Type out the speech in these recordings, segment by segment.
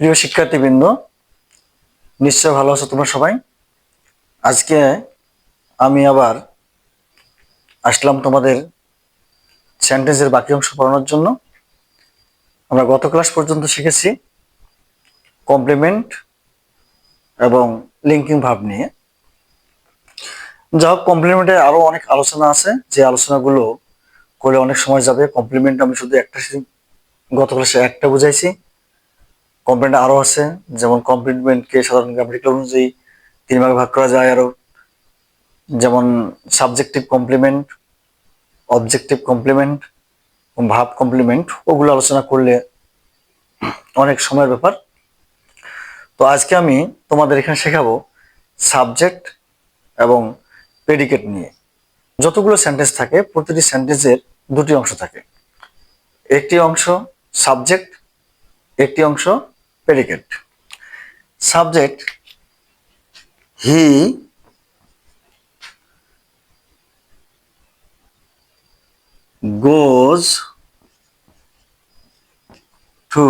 প্রিয় শিক্ষার্থীবৃন্দ, নিশ্চয় ভালো আছো তোমরা সবাই? আজকে আমি আবার আসলাম তোমাদের সেন্টেন্সের বাকি অংশ পড়ানোর জন্য। আমরা গত ক্লাস পর্যন্ত শিখেছি কমপ্লিমেন্ট এবং লিঙ্কিং ভাব নিয়ে। যা হোক কমপ্লিমেন্টে আরও অনেক আলোচনা আছে। যে আলোচনাগুলো করলে অনেক সময় যাবে। কমপ্লিমেন্ট আমি শুধু একটা গত ক্লাসে একটা বুঝাইছি। কমপ্লিমেন্ট আরও আছে, যেমন কমপ্লিমেন্টকে সাধারণ গ্রামাটিক্যাল অনুযায়ী তিন ভাগে ভাগ করা যায় আরও। যেমন সাবজেক্টিভ কমপ্লিমেন্ট অবজেক্টিভ কমপ্লিমেন্ট ভাব কমপ্লিমেন্ট ওগুলো আলোচনা করলে অনেক সময়ের ব্যাপার। তো আজকে আমি তোমাদের এখানে শেখাবো সাবজেক্ট এবং প্রেডিকেট নিয়ে। যতগুলো সেন্টেন্স থাকে, প্রতিটি সেন্টেন্সের দুটি অংশ থাকে। একটি অংশ সাবজেক্ট একটি অংশ predicate subject he goes to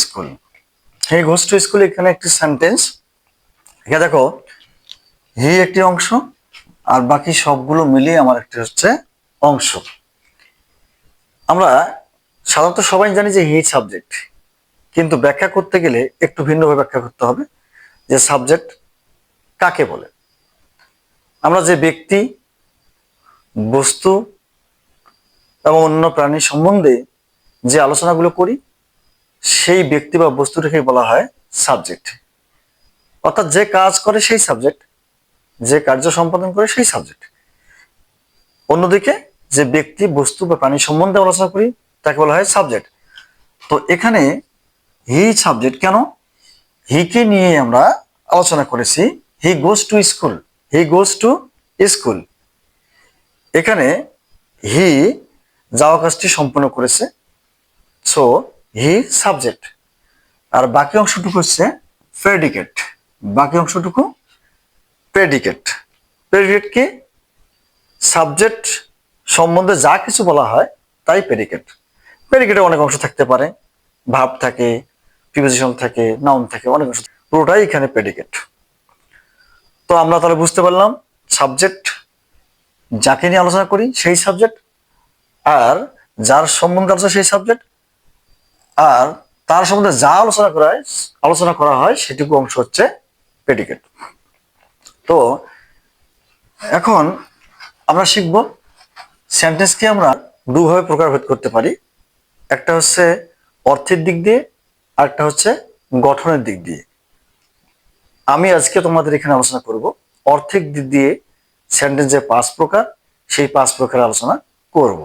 school he goes to school এখানে একটি সেন্টেন্স এখানে দেখো হি একটি অংশ, আর বাকি সবগুলো মিলিয়ে আমার একটি হচ্ছে অংশ। আমরা সাধারণত সবাই জানি যে হি সাবজেক্ট কিন্তু ব্যাখ্যা করতে গেলে একটু ভিন্নভাবে ব্যাখ্যা করতে হবে যে সাবজেক্ট কাকে বলে। আমরা যে ব্যক্তি, বস্তু এবং অন্য প্রাণী সম্বন্ধে যে আলোচনাগুলো করি, সেই ব্যক্তি বা বস্তুটাকে বলা হয় সাবজেক্ট অর্থাৎ যে কাজ করে সেই সাবজেক্ট যে কার্য সম্পাদন করে সেই সাবজেক্ট অন্যদিকে যে ব্যক্তি, বস্তু বা প্রাণী সম্বন্ধে আলোচনা করি বলা হয় সাবজেক্ট তো এখানে হি সাবজেক্ট কেন? হিকে নিয়ে আমরা আলোচনা করেছি। He goes to school he goes to school এখানে হি যাওয়া কাজটি সম্পূর্ণ করেছে। সো হি সাবজেক্ট আর বাকি অংশটুকু হচ্ছে প্রেডিকেট বাকি অংশটুকু প্রেডিকেট প্রেডিকেট কি? সাবজেক্ট সম্বন্ধে যা কিছু বলা হয় তাই প্রেডিকেট প্রেডিকেটে অনেক অংশ থাকতে পারে। ভাব থাকে প্রিপোজিশন থাকে নাউন থাকে, অনেক অংশ। পুরোটাই এখানে প্রেডিকেট তো আমরা তাহলে বুঝতে পারলাম সাবজেক্ট যাকে নিয়ে আলোচনা করি সেই সাবজেক্ট আর যার সম্বন্ধে আলোচনা সেই সাবজেক্ট আর তার সম্বন্ধে যা আলোচনা করা হয় আলোচনা করা হয় সেটুকু অংশ হচ্ছে প্রেডিকেট তো এখন আমরা শিখব সেন্টেন্সকে আমরা দুভাবে প্রকারভেদ করতে পারি। একটা হচ্ছে অর্থের দিক দিয়ে আর একটা হচ্ছে গঠনের দিক দিয়ে। আমি আজকে তোমাদের এখানে আলোচনা করব অর্থের দিক দিয়ে সেন্টেন্স যে পাঁচ প্রকার, সেই পাঁচ প্রকার আলোচনা করব।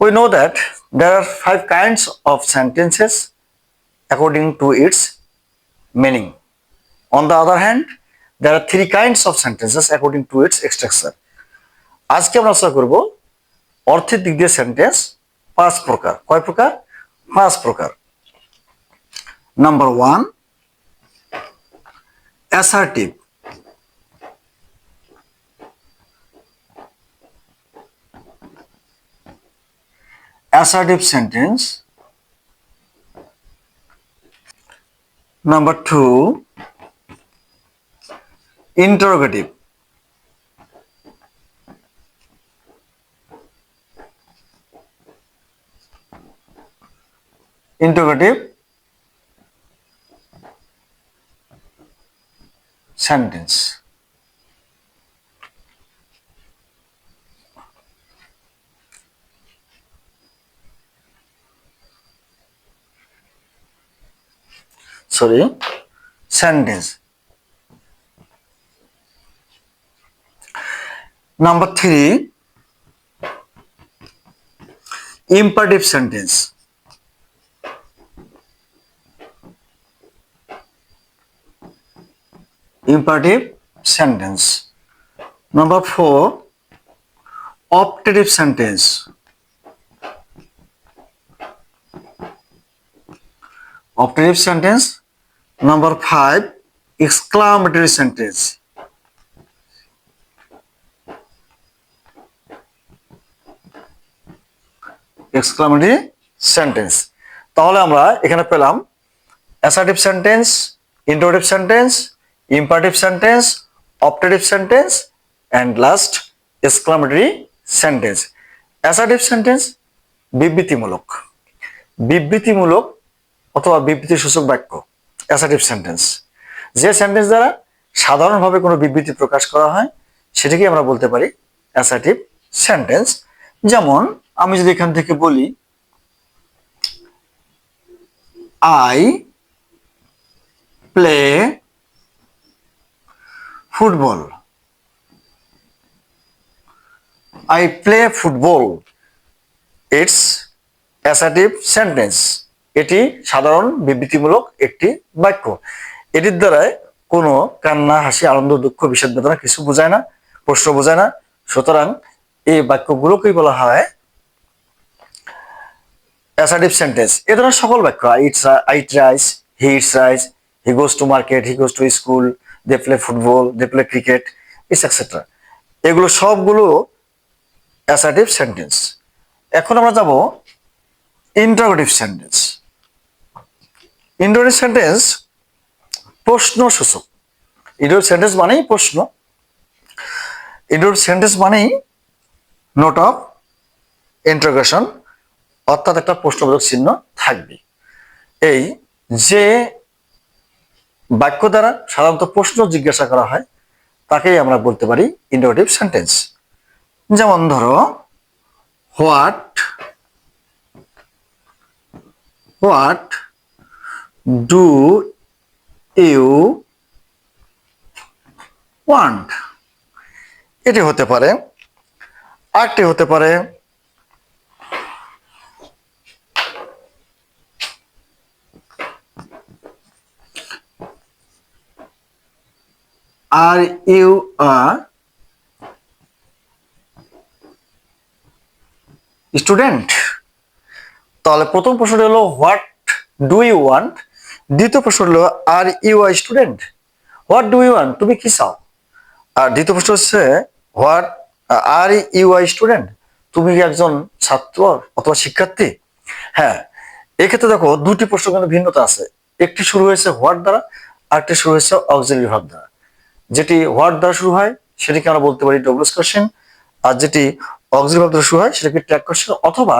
We know that there are five kinds of sentences according to its meaning on the other hand there are three kinds of sentences according to its structure আজকে আমরা আলোচনা করব অর্থের দিক দিয়ে সেন্টেন্স পাঁচ প্রকার কয় প্রকার পাঁচ প্রকার number one assertive assertive sentence. Number two, interrogative. Interrogative sentence. sorry sentence number 3 imperative sentence imperative sentence number 4 optative sentence optative sentence number 5 exclamatory sentence exclamatory sentence তাহলে আমরা এখানে পেলাম assertive sentence interrogative sentence imperative sentence optative sentence and last exclamatory sentence assertive sentence বিবৃতিমূলক। বিবৃতিমূলক অথবা বিবৃতি সূচক বাক্য assertive sentence যে সেন্টেন্স দ্বারা সাধারণভাবে কোনো বিবৃতি প্রকাশ করা হয়, সেটাকে আমরা বলতে পারি অ্যাসার্টিভ সেন্টেন্স যেমন, আমি যদি এখান থেকে বলি I play football. I play football it's assertive sentence এটি সাধারণ বিবৃতিমূলক একটি বাক্য। এটির দ্বারাই কোনো কান্না, হাসি, আনন্দ, দুঃখ, বিষাদ, বেদনা কিছু বোঝায় না, প্রশ্ন বোঝায় না। সুতরাং এই বাক্যগুলোকেই বলা হয় অ্যাসার্টিভ সেন্টেন্স এ ধরনের সকল বাক্য। Eats I tries he eats rice he goes to market he goes to school they play football they play cricket is etcetera এগুলো সবগুলো অ্যাসার্টিভ সেন্টেন্স এখন আমরা যাব ইন্টারোগেটিভ সেন্টেন্স ইন্টারোগেটিভ সেন্টেন্স প্রশ্ন সূচক। ইন্টারোগেটিভ সেন্টেন্স মানেই প্রশ্ন। ইন্টারোগেটিভ সেন্টেন্স মানেই নোট অফ ইন্টারোগেশন অর্থাৎ একটা প্রশ্নবোধক চিহ্ন থাকবে। এই যে বাক্য দ্বারা সাধারণত প্রশ্ন জিজ্ঞাসা করা হয়, তাকেই আমরা বলতে পারি ইন্টারোগেটিভ সেন্টেন্স যেমন ধরো what what do you want এটি হতে পারে, আরেকটি হতে পারে আর ইউ আর স্টুডেন্ট। তাহলে প্রথম প্রশ্নটি হলো, হোয়াট ডু ইউ ওয়ান্ট? দ্বিতীয় প্রশ্ন হলো, are you are student? What do you want? তুমি কি চাও? আর দ্বিতীয় প্রশ্ন হচ্ছে, what, are you are student? তুমি কি একজন ছাত্র অথবা শিক্ষার্থী? হ্যাঁ এক্ষেত্রে দেখো, দুটি প্রশ্ন কিন্তু ভিন্নতা আছে। একটি শুরু হয়েছে হোয়াট দ্বারা, আরেকটি শুরু হয়েছে অক্সিলারি ভাব দ্বারা। যেটি ওয়ার্ড দ্বারা শুরু হয়, সেটিকে আমরা বলতে পারি ডবলস কোশ্চেন আর যেটি অক্সিলারি ভাব দ্বারা শুরু হয়, সেটাকে ট্র্যাক কোশ্চেন অথবা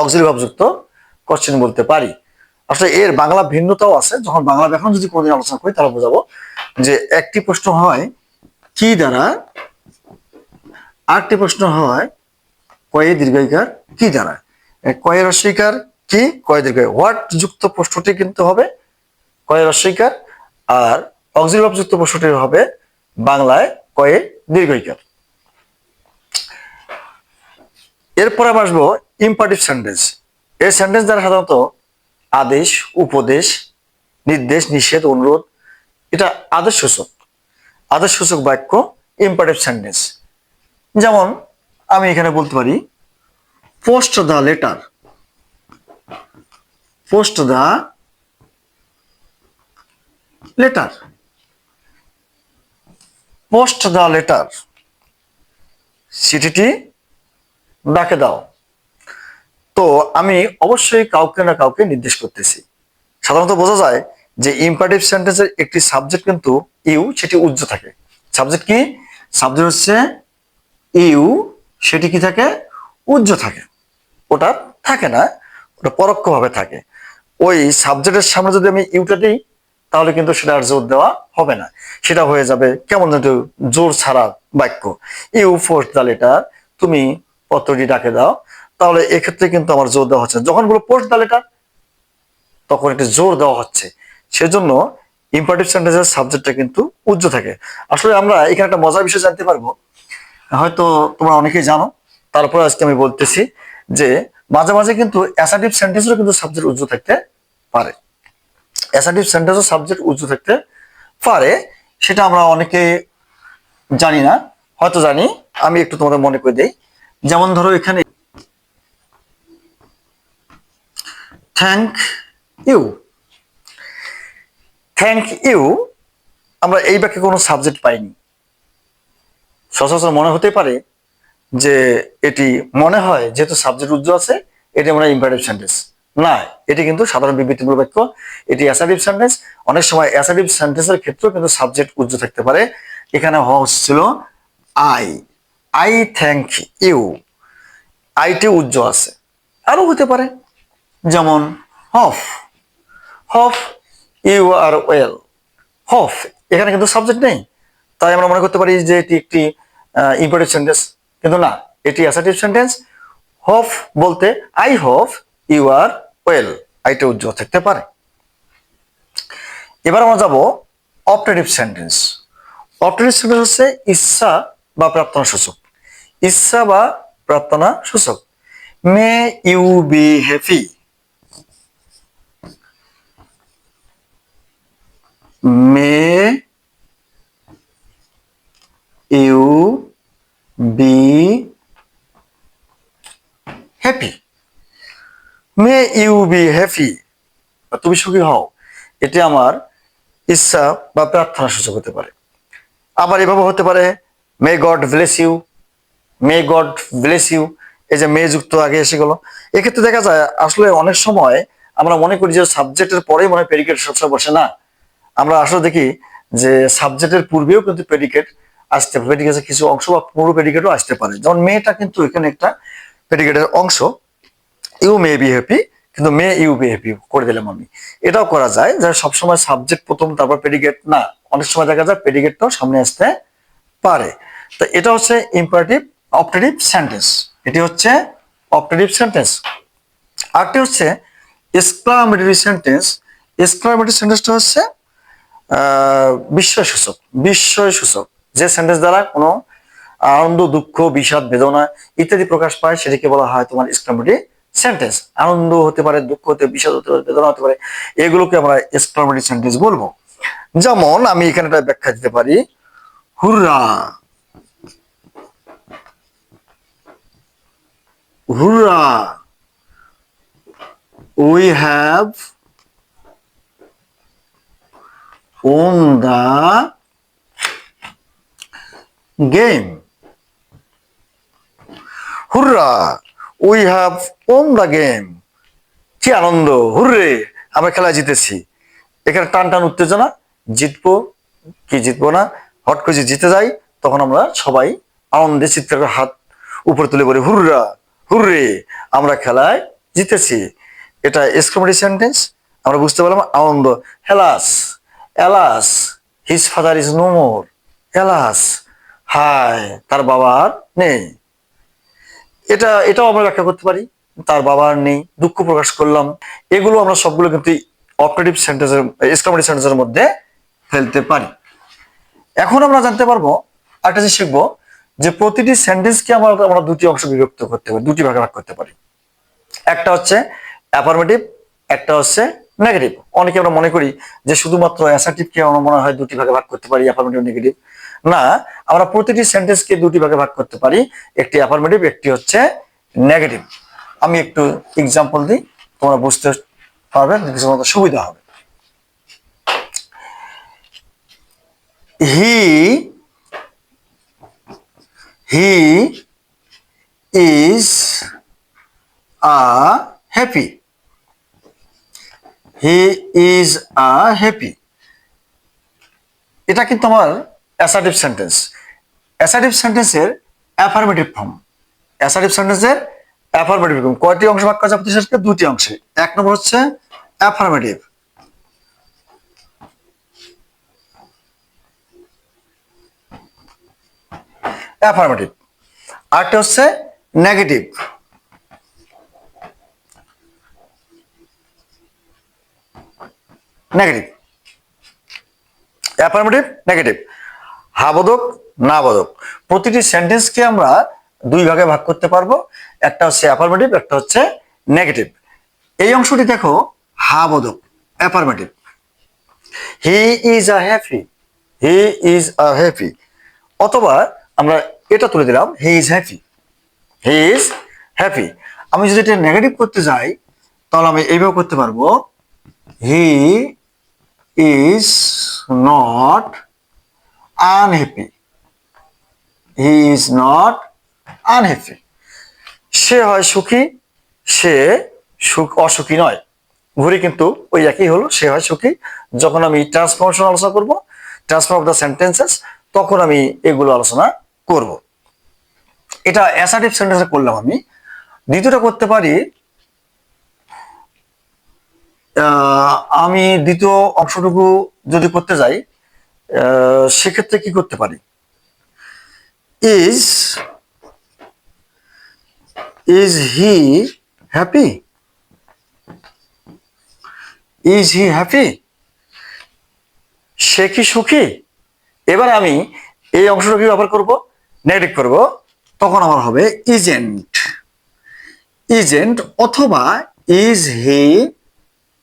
অক্সিলারি ভাবযুক্ত কোশ্চেন বলতে পারি। আসলে এর বাংলা ভিন্নতাও আছে। যখন বাংলা ব্যাকরণ যদি কোনোদিন আলোচনা করি, তাহলে বোঝাবো যে একটি প্রশ্ন হয়, কি দ্বারা? আরেকটি প্রশ্ন হয়, কয়ে দীর্ঘিকার কি দ্বারা? এ কয়ের অস্বীকার কি? কয় দীর্ঘ হোয়াট যুক্ত প্রশ্নটি কিন্তু হবে কয়ের অস্বীকার আর অক্সিলারি যুক্ত প্রশ্নটি হবে বাংলায় কয়ে দীর্ঘিকার এরপর আমরা আসব ইম্পারেটিভ সেন্টেন্স এই সেন্টেন্স দ্বারা সাধারণত আদেশ, উপদেশ, নির্দেশ, নিষেধ, অনুরোধ, এটা আদেশ সূচক আদেশ সূচক বাক্য ইম্পারেটিভ সেন্টেন্স যেমন, আমি এখানে বলতে পারি post the letter post the letter post the letter চিঠিটি ডাকে দাও। তো আমি অবশ্যই কাউকে না কাউকে নির্দেশ করতেছি। সাধারণত বোঝা যায় যে ইম্পারেটিভ সেন্টেন্সের একটি সাবজেক্ট কিন্তু ইউ, সেটি উজ্জ্ব থাকে। সাবজেক্ট কি? সাবজেক্ট হচ্ছে ইউ, সেটি কি থাকে? উজ্জ্ব থাকে। ওটা থাকে না, ওটা পরোক্ষভাবে থাকে। ওই সাবজেক্টের সামনে যদি আমি ইউটা দিই তাহলে কিন্তু সেটা আর জোর দেওয়া হবে না। সেটা হয়ে যাবে কেমন যেন জোর ছাড়া বাক্য। ইউ ফোর্স দ্য লেটার, তুমি পত্রটি ডাকে দাও। তাহলে এক্ষেত্রে কিন্তু আমার জোর দেওয়া হচ্ছে যখন বলো পোস্ট দ্য লেটার, তখন একটি জোর দেওয়া হচ্ছে। সেজন্য ইম্পারেটিভ সেন্টেন্সের সাবজেক্টটা কিন্তু উজ্জ্ব থাকে। আসলে আমরা এখানে একটা মজার বিষয় জানতে পারব। হয়তো তোমরা অনেকেই জানো, তারপরে আজকে আমি বলতেছি যে মাঝে মাঝে কিন্তু অ্যাসার্টিভ সেন্টেন্সেরও কিন্তু সাবজেক্ট উজ্জ্ব থাকতে পারে। অ্যাসার্টিভ সেন্টেন্সও সাবজেক্ট উজ্জ্ব থাকতে পারে, সেটা আমরা অনেকে জানি না, হয়তো জানি, আমি একটু তোমাদের মনে করে দেই। যেমন ধরো এখানে থ্যাংক ইউ থ্যাংক ইউ আমরা এই বাক্যে কোনো সাবজেক্ট পাইনি। সচরাচর মনে হতে পারে যে এটি মনে হয় যেহেতু সাবজেক্ট উজ্জ্ব আছে, এটি আমরা ইম্পারেটিভ সেন্টেন্স না, এটি কিন্তু সাধারণ বিবৃতিমূলক বাক্য। এটি অ্যাসার্টিভ সেন্টেন্স অনেক সময় অ্যাসার্টিভ সেন্টেন্সের ক্ষেত্রেও কিন্তু সাবজেক্ট উজ্জ্ব থাকতে পারে। এখানে হওয়া হচ্ছিল আই আই থ্যাংক ইউ আইটি উজ্জ্ব আছে। আরও হতে পারে। যেমন hope hope you are well hope এখানে কিন্তু সাবজেক্ট নেই। তাই আমরা মনে করতে পারি যে এটি একটি ইম্পোর্টেড সেন্টেন্স কিন্তু না, এটি অ্যাসার্টিভ সেন্টেন্স হফ বলতে I hope you are well আইটা উজ্জ্বল থাকতে পারে। এবার আমরা যাব অপারেটিভ সেন্টেন্স অপারেটিভ সেন্টেন্স হচ্ছে ইচ্ছা বা প্রার্থনা সূচক। ইচ্ছা বা প্রার্থনা সূচক। May you be happy may you be happy may you be happy. তুমি সুখী হও। এটি আমার ইচ্ছা বা প্রার্থনা সূচক হতে পারে। আবার এভাবে হতে পারে, may God bless you, may God bless you. এই যে মে যুক্ত আগে এসে গেল। এক্ষেত্রে দেখা যায়, আসলে অনেক সময় আমরা মনে করি যে সাবজেক্টের পরেই মনে হয় প্রেডিকেট সবসময় বসে। না, আমরা আসলে দেখি যে সাবজেক্টের পূর্বেও কিন্তু প্রেডিকেট আসতে পারে। কিছু অংশ বা পুরো প্রেডিকেটও আসতে পারে। যেমন মেয়েটা কিন্তু এখানে একটা প্রেডিকেটের অংশ। ইউ মে বি হ্যাপি কিন্তু মে ইউ বি হ্যাপি করে দিলাম আমি। এটাও করা যায় যে সবসময় সাবজেক্ট প্রথম তারপর প্রেডিকেট না অনেক সময় দেখা যায় প্রেডিকেটটাও সামনে আসতে পারে। তো এটা হচ্ছে ইম্পারেটিভ অপারেটিভ সেন্টেন্স এটি হচ্ছে অপারেটিভ সেন্টেন্স আরটি হচ্ছে এক্সক্লামেটরি সেন্টেন্স এক্সক্লামেটরি সেন্টেন্সটা হচ্ছে আহ, বিস্ময় সূচক বিস্ময় সূচক যে সেন্টেন্স দ্বারা কোনো আনন্দ দুঃখ বিষাদ বেদনা ইত্যাদি প্রকাশ পায় সেটিকে বলা হয় তোমার এক্সক্লামেটরি সেন্টেন্স আনন্দ হতে পারে, দুঃখ হতে, বিষাদ হতে পারে, বেদনা হতে পারে, এগুলোকে আমরা এক্সক্লামেটরি সেন্টেন্স বলব। যেমন, আমি এখানে একটা ব্যাখ্যা দিতে পারি, hurrah. Hurrah. We have won the game. Hurrah. We have won the game কি আনন্দ। হুররে, আমরা খেলা জিতেছি। এখানে টান টান উত্তেজনা, জিতবো কি জিতবো না, হট করে জিতে যাই, তখন আমরা সবাই আনন্দে চিৎকার করে হাত উপরে তুলে বলি, হুররা, হুররে, আমরা খেলায় জিতেছি। এটা এক্সক্লামেটরি সেন্টেন্স আমরা বুঝতে পারলাম আনন্দ। Alas alas his father is no more alas হায়, তার বাবা আর নেই। এটা, এটাও আমরা ব্যাখ্যা করতে পারি। তার বাবা আর নেই, দুঃখ প্রকাশ করলাম। এগুলো আমরা সবগুলো কিন্তু অপারেটিভ সেন্টেন্সের এক্সক্লামেটরি সেন্টেন্সের মধ্যে ফেলতে পারি। এখন আমরা জানতে পারব একটা জিনিস শিখব, যে প্রতিটি সেন্টেন্সকে আমরা আমরা দুটি অংশ বিভক্ত করতে পারি, দুটি ভাগে ভাগ করতে পারি। একটা হচ্ছে অ্যাফার্মেটিভ একটা হচ্ছে নেগেটিভ অনেকে আমরা মনে করি যে শুধুমাত্র অ্যাসার্টিভকে আমরা মনে হয় দুটি ভাগে ভাগ করতে পারি অ্যাফার্মেটিভ নেগেটিভ না, আমরা প্রতিটি সেন্টেন্সকে দুটি ভাগে ভাগ করতে পারি। একটি অ্যাফার্মেটিভ একটি হচ্ছে নেগেটিভ আমি একটু এক্সাম্পল দিই, তোমরা বুঝতে পারবে সুবিধা হবে। He he is a happy he is a happy এটা কিন্তু আমার অ্যাসার্টিভ সেন্টেন্স অ্যাসার্টিভ সেন্টেন্সের অ্যাফার্মেটিভ ফর্ম অ্যাসার্টিভ সেন্টেন্সের অ্যাফার্মেটিভ ফর্ম কয়টি অংশ ভাগ করা শেষকে দুটি অংশে। এক নম্বর হচ্ছে অ্যাফার্মেটিভ অ্যাফার্মেটিভ আরেকটা হচ্ছে নেগেটিভ নেগেটিভ অ্যাফার্মেটিভ নেগেটিভ হা বোধক না বোধক প্রতিটি সেন্টেন্সকে আমরা দুই ভাগে ভাগ করতে পারব। একটা হচ্ছে অ্যাফার্মেটিভ একটা হচ্ছে নেগেটিভ এই অংশটি দেখো, হা বোধক affirmative he is a happy, he is a happy. অথবা আমরা এটা তুলে দিলাম, he is happy, he is happy. আমি যদি এটা নেগেটিভ করতে যাই, তাহলে আমি এইভাবে করতে পারব, he is not unhappy he is not unhappy সে হয় সুখী, সে সুখ অসুখী নয়। ঘুরে কিন্তু ওই একই হলো, সে হয় সুখী। যখন আমি ট্রান্সফরমেশন আলোচনা করব ট্রান্সফার অফ দ্য সেন্টেন্সেস তখন আমি এগুলো আলোচনা করব। এটা অ্যাসার্টিভ সেন্টেন্সে করলাম আমি। দ্বিতীয়টা করতে পারি আমি দ্বিতীয় অংশটুকু যদি করতে যাই সেক্ষেত্রে কি করতে পারি? Is is he happy is he happy সে কি সুখী? এবার আমি এই অংশটা কি ব্যবহার করব, নেগেটিভ করব, তখন আমার হবে ইজেন্ট ইজেন্ট অথবা is he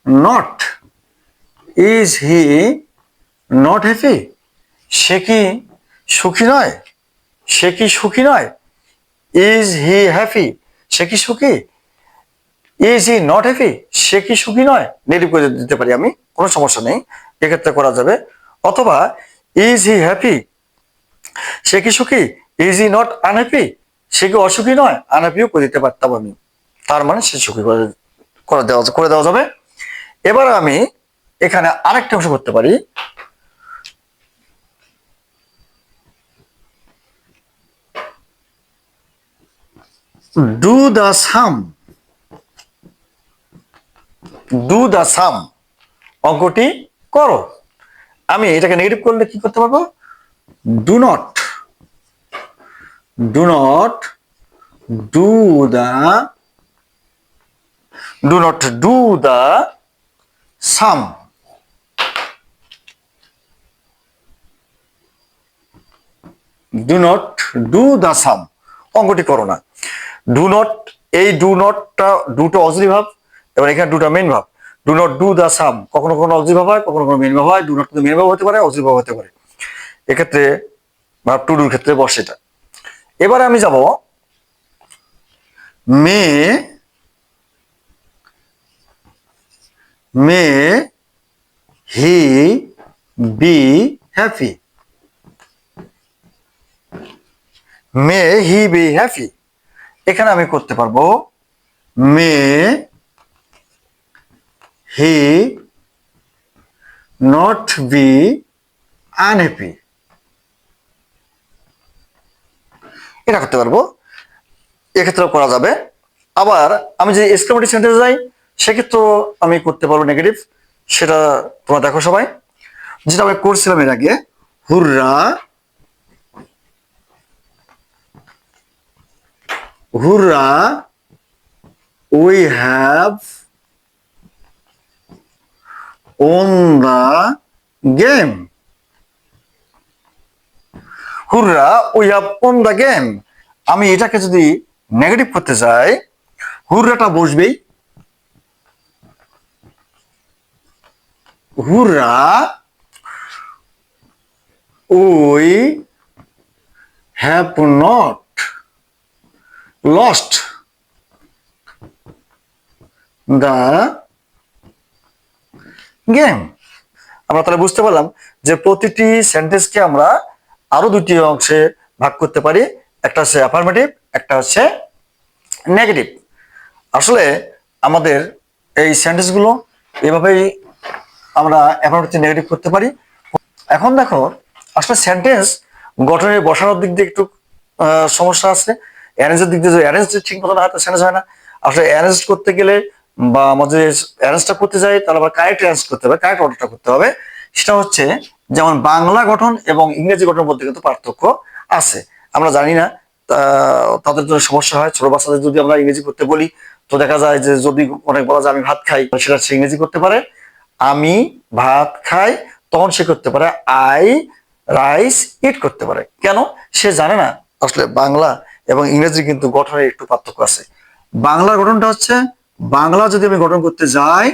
not is he not happy সে কি সুখী নয়? সে কি সুখী নয়? ইজ হি হ্যাপি সে কি সুখী? ইজ হি নট হ্যাপি সে কি সুখী নয়? নেগেটিভ করে দিতে পারি আমি, কোনো সমস্যা নেই, এক্ষেত্রে করা যাবে। অথবা ইজ হি হ্যাপি সে কি সুখী? ইজ হি নট আনহ্যাপি সে কি অসুখী নয়? আনহ্যাপিও করে দিতে পারতাম আমি। তার মানে সে সুখী করে দেওয়া করে দেওয়া যাবে। এবার আমি এখানে আরেকটা অংশ করতে পারি। Do the sum do the sum অঙ্কটি করো। আমি এটাকে নেগেটিভ করলে কি করতে পারব? Do not do not do the do not do the sum do not do the sum অঙ্কটি করো না। ডু নট এই ডু নটটা দুটো অজরি ভাব, এবার এখানে দুটো মেন ভাব। Do not do the sum কখনো কখনো অজরি ভাব হয়, কখনো কখনো মেন ভাব হয় ডু নট মেন ভাব হতে পারে অজরি ভাব হতে পারে। এক্ষেত্রে ভাব টু ডুর ক্ষেত্রে বসে এটা। এবারে আমি যাব may may, he, be, happy. May, he, be, happy. এখানে আমি করতে পারব, may, he, not be unhappy এটা করতে পারব। এক্ষেত্রেও করা যাবে। আবার আমি যদি এক্সক্লেমেটিভ সেন্টেন্স যাই সেক্ষেত্রেও আমি করতে পারব নেগেটিভ সেটা তোমরা দেখো সবাই। যেটা আমি করছিলাম এর আগে, hurrah hurrah we have won the game hurrah we have won the game আমি এটাকে যদি নেগেটিভ করতে চাই, হুররাটা বসবেই। Hurrah we have not lost the game আমরা তাহলে বুঝতে পারলাম যে প্রতিটি সেন্টেন্সকে আমরা আরও দুটি অংশে ভাগ করতে পারি। একটা হচ্ছে অ্যাফার্মেটিভ একটা হচ্ছে নেগেটিভ আসলে আমাদের এই সেন্টেন্সগুলো এভাবেই আমরা অ্যাফার্মেটিভ নেগেটিভ করতে পারি। এখন দেখো, আসলে সেন্টেন্স গঠনের, বসানোর দিক দিয়ে একটু সমস্যা আছে। অ্যারেঞ্জের দিক দিয়ে অ্যারেঞ্জ ঠিক মতো না হয় সেন্টেন্স হয় না। আসলে অ্যারেঞ্জ করতে গেলে বা আমাদের অ্যারেঞ্জটা করতে যাই, তাহলে আবার কারেক্ট অ্যারেঞ্জ করতে হবে কারেক্ট অর্ডারটা করতে হবে। সেটা হচ্ছে যেমন বাংলা গঠন এবং ইংরেজি গঠনের মধ্যে কিন্তু পার্থক্য আছে। আমরা জানি না তাদের জন্য সমস্যা হয়। ছোট বাচ্চাদের যদি আমরা ইংরেজি করতে বলি, তো দেখা যায় যে যদি অনেক বলা যায় আমি ভাত খাই সেটা সে ইংরেজি করতে পারে। আমি ভাত খাই, তখন সে করতে পারে। আই রাইস ইট করতে পারে। কেন? সে জানে না। আসলে বাংলা এবং ইংরেজি কিন্তু গঠনের একটু পার্থক্য আছে। বাংলার গঠনটা হচ্ছে, বাংলা যদি আমি গঠন করতে যাই,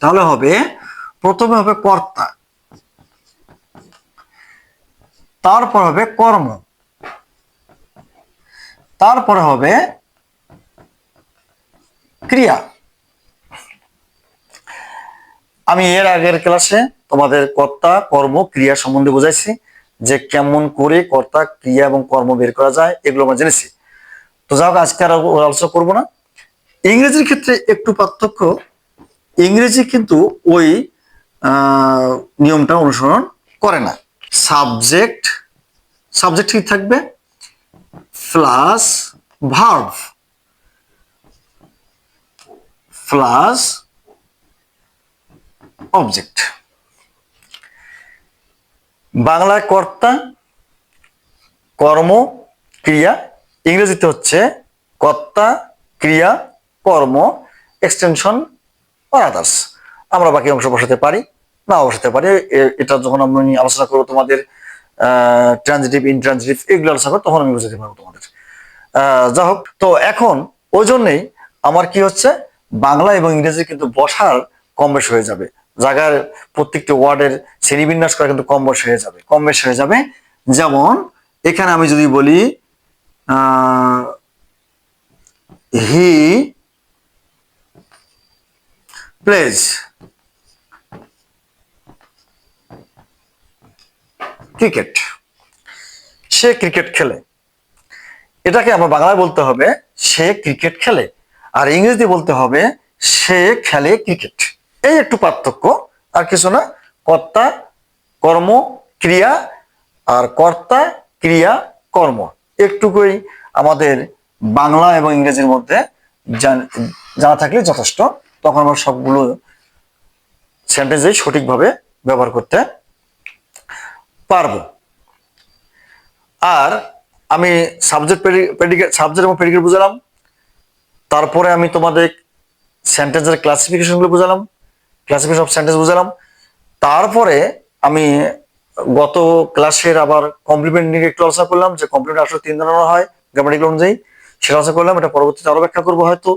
তাহলে হবে, প্রথমে হবে কর্তা, তারপর হবে কর্ম, তারপরে হবে ক্রিয়া। আমি এর আগের ক্লাসে তোমাদের কর্তা, কর্ম, ক্রিয়া সম্বন্ধে বোঝাইছি। যে কেমন করে কর্তা, ক্রিয়া এবং কর্ম বের করা যায়, এগুলো আমরা জেনেছি। তো যাই হোক, আজকে আর আলোচনা করব না। ইংরেজির ক্ষেত্রে একটু পার্থক্য, ইংরেজি কিন্তু ওই নিয়মটা অনুসরণ করে না। সাবজেক্ট সাবজেক্ট ঠিক থাকবে? Plus verb plus object. বাংলায় কর্তা, কর্ম, ক্রিয়া, ইংরেজিতে হচ্ছে কর্তা, ক্রিয়া, কর্ম এক্সটেনশন আর আদার্স আমরা বাকি অংশ বসাতে পারি না বসাতে পারি। এটা যখন আমি আলোচনা করব তোমাদের ট্রানজিটিভ ইনট্রানজিটিভ এগুলো আলোচনা করব, তখন আমি বুঝাতে পারব তোমাদের। যা হোক, তো এখন ওই জন্যেই আমার কি হচ্ছে, বাংলা এবং ইংরেজি কিন্তু বসার কম বেশ হয়ে যাবে। জায়গার প্রত্যেকটি ওয়ার্ডের শ্রেণীবিন্যাস করা কিন্তু কম বেশ হয়ে যাবে, কম বেশ হয়ে যাবে। যেমন, এখানে আমি যদি বলি হি প্লেজ ক্রিকেট। সে ক্রিকেট খেলে। এটাকে আমরা বাংলায় বলতে হবে, সে ক্রিকেট খেলে। আর ইংরেজি বলতে হবে, সে খেলে ক্রিকেট। এই একটু পার্থক্য, আর কিছু না। কর্তা, কর্ম, ক্রিয়া, আর কর্তা, ক্রিয়া, কর্ম। একটুকুই আমাদের বাংলা এবং ইংরেজির মধ্যে জানা থাকলে যথেষ্ট। তখন আমরা সবগুলো সেন্টেন্সেই সঠিকভাবে ব্যবহার করতে পারব। আর আমি সাবজেক্ট প্রেডিকেট সাবজেক্ট এবং প্রেডিকেট বুঝালাম। তারপরে আমি তোমাদের সেন্টেন্সের ক্লাসিফিকেশনগুলো বুঝালাম। ক্লাসিফিকেশন অফ সেন্টেন্স বুঝালাম। তারপরে আমি গত ক্লাসের আবার কমপ্লিমেন্ট নিয়ে একটু আলোচনা করলাম, যে কমপ্লিমেন্ট আসলে তিন ধরনের হয় গ্রামাটিক্যাল অনুযায়ী। সেটা আলোচনা করলাম, এটা পরবর্তীতে আরও ব্যাখ্যা করব হয়তো।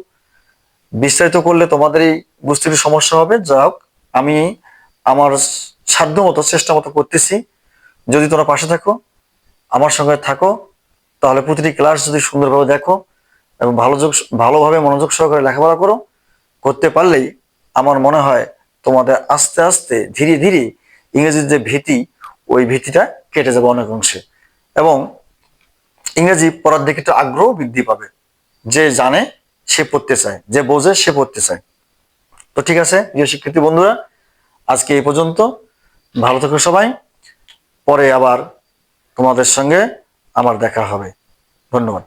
বিস্তারিত করলে তোমাদের এই বুঝতে সমস্যা হবে। যা হোক, আমি আমার সাধ্য মতো, চেষ্টা মতো করতেছি। যদি তোমরা পাশে থাকো, আমার সঙ্গে থাকো, তাহলে প্রতিটি ক্লাস যদি সুন্দরভাবে দেখো এবং ভালো যোগ ভালোভাবে মনোযোগ সহকারে লেখাপড়া করো, করতে পারলেই আমার মনে হয় তোমাদের আস্তে আস্তে ধীরে ধীরে ইংরেজির যে ভীতি, ওই ভীতিটা কেটে যাবে অনেক অংশে। এবং ইংরেজি পড়ার দিকে একটু আগ্রহ বৃদ্ধি পাবে। যে জানে, সে পড়তে চায়। যে বোঝে, সে পড়তে চায়। তো ঠিক আছে, প্রিয় শিক্ষার্থী বন্ধুরা, আজকে এই পর্যন্ত। ভালো থেকো সবাই। পরে আবার তোমাদের সঙ্গে আমার দেখা হবে। ধন্যবাদ।